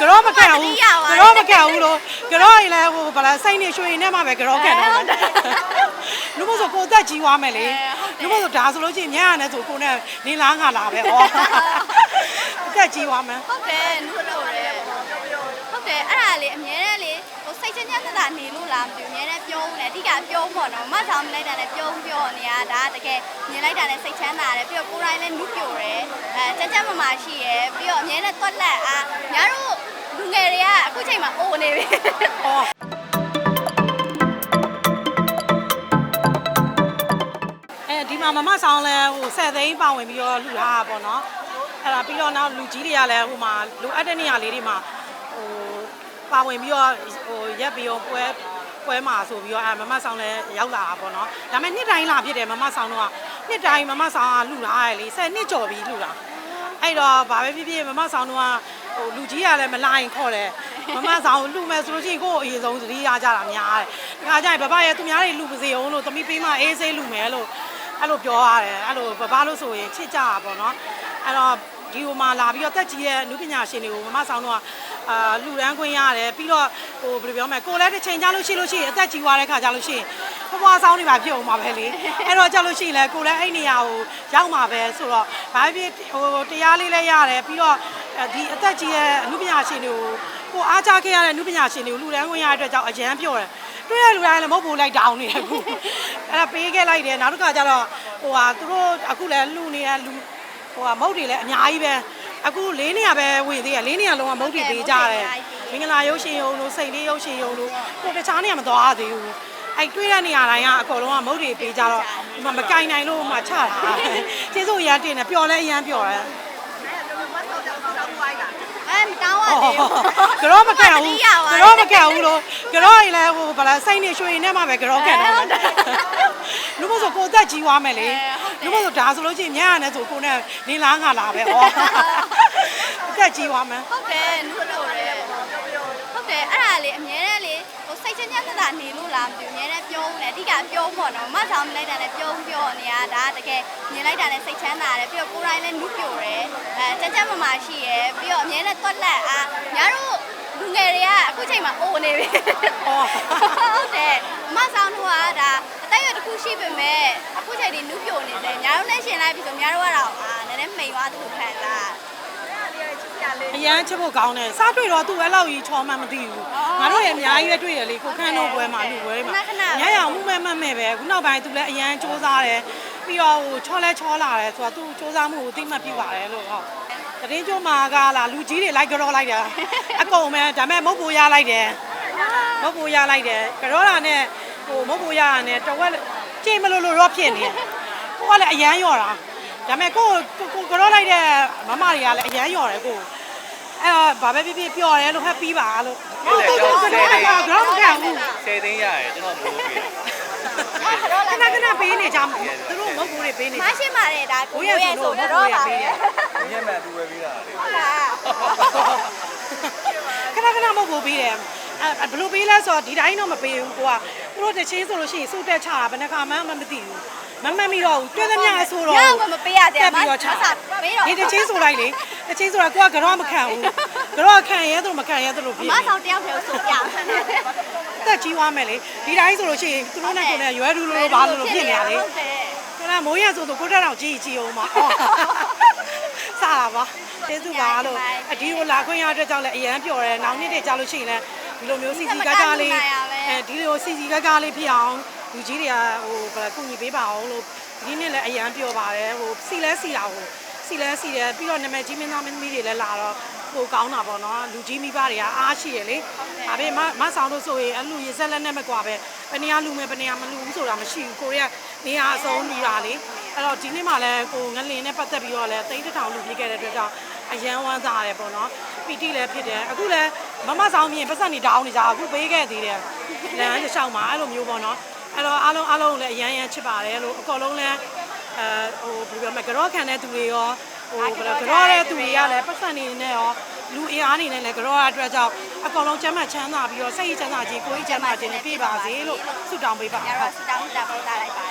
ကတော့မကက်ဘူးကတော့မကက်ဘူးလို့ကတော့ရင်လည်းဟိုဗလားစိတ်နေရွှေနဲ့မှပဲကတော့ကက်တယ်လူမို့ဆိုကိုအသက်ကြီးသွားမယ်လေလူမို့ဆိုဒါဆိုလို့ချင်းညံ့ရတယ်ဆိုကိုနဲ့နေလားငါလားပဲဟောအသက်ကြီးသွားမယ်ဟုတ်တယ်နုလို့တယ်ဟုတ်တယ်အဲ့ဒါလေအများနဲ့လေဟိုစိတ်ချင်းချင်းသက်သာနေလို့လားမသိဘူးအများနဲ့ပြုံးတယ်အဓိကပြုံးပေါ့နော်မဆောင်မလိုက်တာနဲ့ပြုံးပြောနေရဒါတကယ်မြင်လိုက်တာနဲ့စိတ်ချမ်းသာတယ်ပြီးတော့ကိုယ်တိုင်လည်းနုပြိုတယ်အဲ ကြက်ကြက်မမရှိရယ်ပြီးတော့အများနဲ့တွက်လက်အားညာတို့လူငယ်တွေကအခုချိန်မှာအိုနေပြီဟောအဲဒီမှာမမဆောင်လဲဟို10သိန်းပါဝင်ပြီးတော့လှူထားတာပေါ့နော်အဲ့ဒါပြီးတော့နောက်လူကြီးတွေကလည်းဟိုမှာလူအပ်တဲ့နေရာလေးတွေမှာဟိုပါဝင်ပြီးတော့ဟိုရက်ပြီးတော့ပွဲပွဲမှာဆိုပြီးတော့အဲမမဆောင်လဲရောက်လာတာပေါ့နော်ဒါပေမဲ့နှစ်တိုင်းလာဖြစ်တယ်မမဆောင်တော့နှစ်တိုင်းမမဆောင်ကလှူထားရလေ10နှစ်ကျော်ပြီးလှူတာ အဲ့တော့ဘာပဲဖြစ်ဖြစ်မမဆောင်တော့ဟိုလူကြီးကလည်းမလာရင်ခေါ်တယ်မမဆောင်ကိုလူမယ်ဆိုလို့ရှိရင်ကိုယ့်အရေးဆုံးသတိရကြတာများတယ်ဒီခါကျရင်ဘဘရဲ့သူများတွေလူမစေအောင်လို့သမီးပေးမအေးဆေးလူမယ်လို့အဲ့လိုပြောရတယ်အဲ့လိုဘဘလို့ဆိုရင်ချစ်ကြတာပေါ့နော်အဲ့တော့ဒီဟိုမှာလာပြီးတော့တက်ကြီးရဲ့အနုပညာရှင်တွေကိုမမဆောင်တော့ အာလူရန်ခွင့်ရတယ်ပြီးတော့ဟိုဘယ်လိုပြောမလဲကိုလည်းတစ်ချိန်ကြာလို့ရှိလို့ရှိရင်အသက်ကြီးသွားတဲ့ခါကြာလို့ရှိရင်ဖွားဖွားဆောင်နေပါဖြစ်အောင်ပါပဲလေအဲ့တော့ကြာလို့ရှိရင်လည်းကိုလည်းအဲ့နေရာကိုရောက်မှာပဲဆိုတော့ဘာဖြစ်ဟိုတရားလေးလည်းရတယ်ပြီးတော့ဒီအသက်ကြီးရဲ့အနုပညာရှင်တွေကိုကိုအားကြခဲ့ရတဲ့အနုပညာရှင်တွေကိုလူရန်ခွင့်ရတဲ့အတွက်ကြောင့်အရန်ပြောတယ်တွေ့ရလူတိုင်းလည်းမဟုတ်ဘူးလိုက်တောင်းနေတယ်အခုအဲ့ဒါပေးခဲ့လိုက်တယ်နောက်တစ်ခါကျတော့ဟိုဟာသူတို့အခုလည်းလူနေရလူဟိုကမုတ်တွေလည်းအများကြီးပဲ အခုလေးနေရပဲဝင်သေးရလေးနေရလုံးဝမုတ်တွေပေးကြတယ်မင်္ဂလာရုပ်ရှင်ရုံတို့စိတ်လေးရုပ်ရှင်ရုံတို့ကိုတခြားနေရာမသွားရသေးဘူးအဲ့တွေးတဲ့နေရာတိုင်းကအကုန်လုံးကမုတ်တွေပေးကြတော့ဒီမှာမကင်နိုင်လို့မှချတာကျေးဇူးအရန်တင်တယ်ပျော်လဲအရန်ပျော်တယ်အဲမတောင်းရသေးဘူးကတော့မကက်ဘူးကတော့မကက်ဘူးလို့ကတော့ရင်လည်းဟိုဗလားစိတ်နေရွှေနဲ့မှပဲကတော့ကက်တယ်လူမို့ဆိုကိုအသက်ကြီးသွားမယ်လေလူမို့ဆိုဒါဆိုလို့ချင်းညံ့ရတယ်ဆိုကိုနဲ့နေလားငါလားပဲဟော အသက်ကြီးသွားမယ်ဟုတ်တယ်နုလို့တယ်ဟုတ်တယ်အဲ့ဒါလေအများနဲ့လေဟိုစိတ်ချင်းချင်းသက်သာနေလို့လားမသိဘူးအများနဲ့ပြုံးတယ်အဓိကပြုံးပေါ့နော်မဆောင်မလိုက်တာနဲ့ပြုံးပြောနေရဒါတကယ်မြင်လိုက်တာနဲ့စိတ်ချမ်းသာတယ်ပြီးတော့ကိုယ်တိုင်လည်းနုပြိုတယ်အဲကြက်ကြက်မမရှိရယ်ပြီးတော့အများနဲ့တွက်လက်အားညာတို့လူငယ်တွေကအခုချိန်မှာအိုနေပြီဟောဟုတ်တယ်မဆောင်တို့ကဒါအသက်အရွယ်တစ်ခုရှိပေမဲ့အခုချိန်ဒီနုပြိုနေတယ်ညာတို့နဲ့ရှင်လိုက်ပြီဆိုညာတို့ကတော့အာနည်းနည်းမိန်သွားသူခံစား အရန်ချစ်ဖို့ကောင်းတယ်စားတွေ့တော့သူ့အဲ့လောက်ကြီးချောမှမသိဘူးငါတို့လည်းအများကြီးပဲတွေ့ရလေကိုခန်းတို့ပွဲမှာလူပွဲမှာညရအောင်မှုမဲ့မှတ်မဲ့ပဲခုနောက်ပိုင်းသူလည်းအရန်စူးစားတယ်ပြီးတော့ဟိုချောလဲချောလာတယ်ဆိုတော့သူစူးစားမှုကိုသိမှတ်ပြပါတယ်လို့ဟုတ်တရင်ကျိုးမှာကလာလူကြီးတွေလိုက်ကြောလိုက်တာအကုန်ပဲဒါပေမဲ့မဟုတ်ဘူးရလိုက်တယ်မဟုတ်ဘူးရလိုက်တယ်ကြောတာနဲ့ဟိုမဟုတ်ဘူးရတာနဲ့တော်ဝက်ကြိမ်မလို့လို့တော့ဖြစ်နေကိုကလည်းအရန်ရော်တာ ဒါပေမဲ့ကိုကိုကြောလိုက်တဲ့မမတွေကလည်းအရန်ရော်တယ်ကိုအဲ့တော့ဘာပဲဖြစ်ဖြစ်ပျော်တယ်လို့ဟက်ပြီးပါလို့ဟုတ်တယ်ကျွန်တော်ကတော့မခံဘူး10သိန်းရတယ်ကျွန်တော်မလို့ပြီခဏခဏပေးနေကြမှာသူတို့မဟုတ်ဘူးတွေပေးနေမရှိပါတယ်ဒါကိုကိုရဲ့ဆိုတော့ပါပဲညက်မှန်သူပဲပြီးတာလေဟုတ်လားခဏခဏမဟုတ်ဘူးပေးတယ်အဲဘယ်လိုပေးလဲဆိုတော့ဒီတိုင်းတော့မပေးဘူးကိုကသူတို့တစ်ချင်းဆိုလို့ရှိရင်စုတက်ချတာဘယ်နှခါမှမမသိဘူး မမှတ်မိတော့ဘူးတွဲသမျှအဆိုတော့ညကမပေးရသေးတက်ဘူးပြီးတော့ချမဆပေးတော့ဒီတစ်ချင်းဆိုလိုက်လေတစ်ချင်းဆိုတာကိုကကတော့မခံဘူးကတော့ခံရဲသူမခံရဲသူလို့ဖြစ်မဆောင်တယောက်တည်းဆိုပြအောင်တက်ကြီးသွားမယ်လေဒီတိုင်းဆိုလို့ရှိရင်သူတို့နဲ့ကိုယ်နဲ့ရွယ်ထူလို့လို့ဘာလို့လို့ဖြစ်နေရလေဟုတ်တယ်ကျွန်တော်မိုးရဆိုတော့ကိုတက်တော့ကြည့်ကြည့်အောင်ပါဟောစတာပါကျေးဇူးပါလို့အဒီကိုလာခွင့်ရတဲ့ကြောင့်လည်းအရန်ပျော်တယ်နောက်နေ့တည်းကြာလို့ရှိရင်လည်းဒီလိုမျိုးစီစီကားကားလေးအဲဒီလိုစီစီကားကားလေးဖြစ်အောင် လူကြီးတွေကဟိုဘယ်ကုညီပေးပါအောင်လို့ဒီနေ့လည်းအရန်ပျော်ပါတယ်ဟိုစီလဲစီတာဟိုစီလဲစီတယ်ပြီးတော့နာမည်ကြီးမင်းသားမင်းသမီးတွေလည်းလာတော့ဟိုကောင်းတာပေါ့နော်လူကြီးမိဘတွေကအားရှိရလေဒါပေမဲ့မဆောင်လို့ဆိုရင်အလူရစက်လက်နဲ့မကွာပဲဘယ်နေရာလူမယ်ဘယ်နေရာမလူဘူးဆိုတာမရှိဘူးကိုရီးယားနေရာအစုံလူတာလေအဲ့တော့ဒီနေ့မှလည်းကိုငလင်နဲ့ပတ်သက်ပြီးတော့လည်းတိတ်တထောင်လူပြခဲ့တဲ့အတွက်ကြောင့်အရန်ဝမ်းသာရတယ်ပေါ့နော်ပီတိလည်းဖြစ်တယ်အခုလည်းမမဆောင်မြင်ပတ်စံနေတောင်းနေကြအခုပေးခဲ့သေးတယ်လမ်းတစ်လျှောက်မှာအဲ့လိုမျိုးပေါ့နော် အဲ့တော့အားလုံးအားလုံးလည်းအရန်ရန်ချစ်ပါတယ်လို့အကုန်လုံးလည်းအဲဟိုဘယ်လိုပြောမလဲကြောခံတဲ့သူတွေရောဟိုဘယ်လိုကြောတဲ့သူတွေကလည်းပတ်စံနေနဲ့ရောလူအင်အားနေနဲ့လည်းကြောရအတွက်ကြောင့်အကုန်လုံးချမ်းသာချမ်းသာပြီးတော့စိတ်ချမ်းသာခြင်းကိုယ်ချမ်းသာခြင်းနဲ့ပြည့်ပါစေလို့ဆုတောင်းပေးပါညတော့စတောင်းတာပို့တာလိုက်ပါ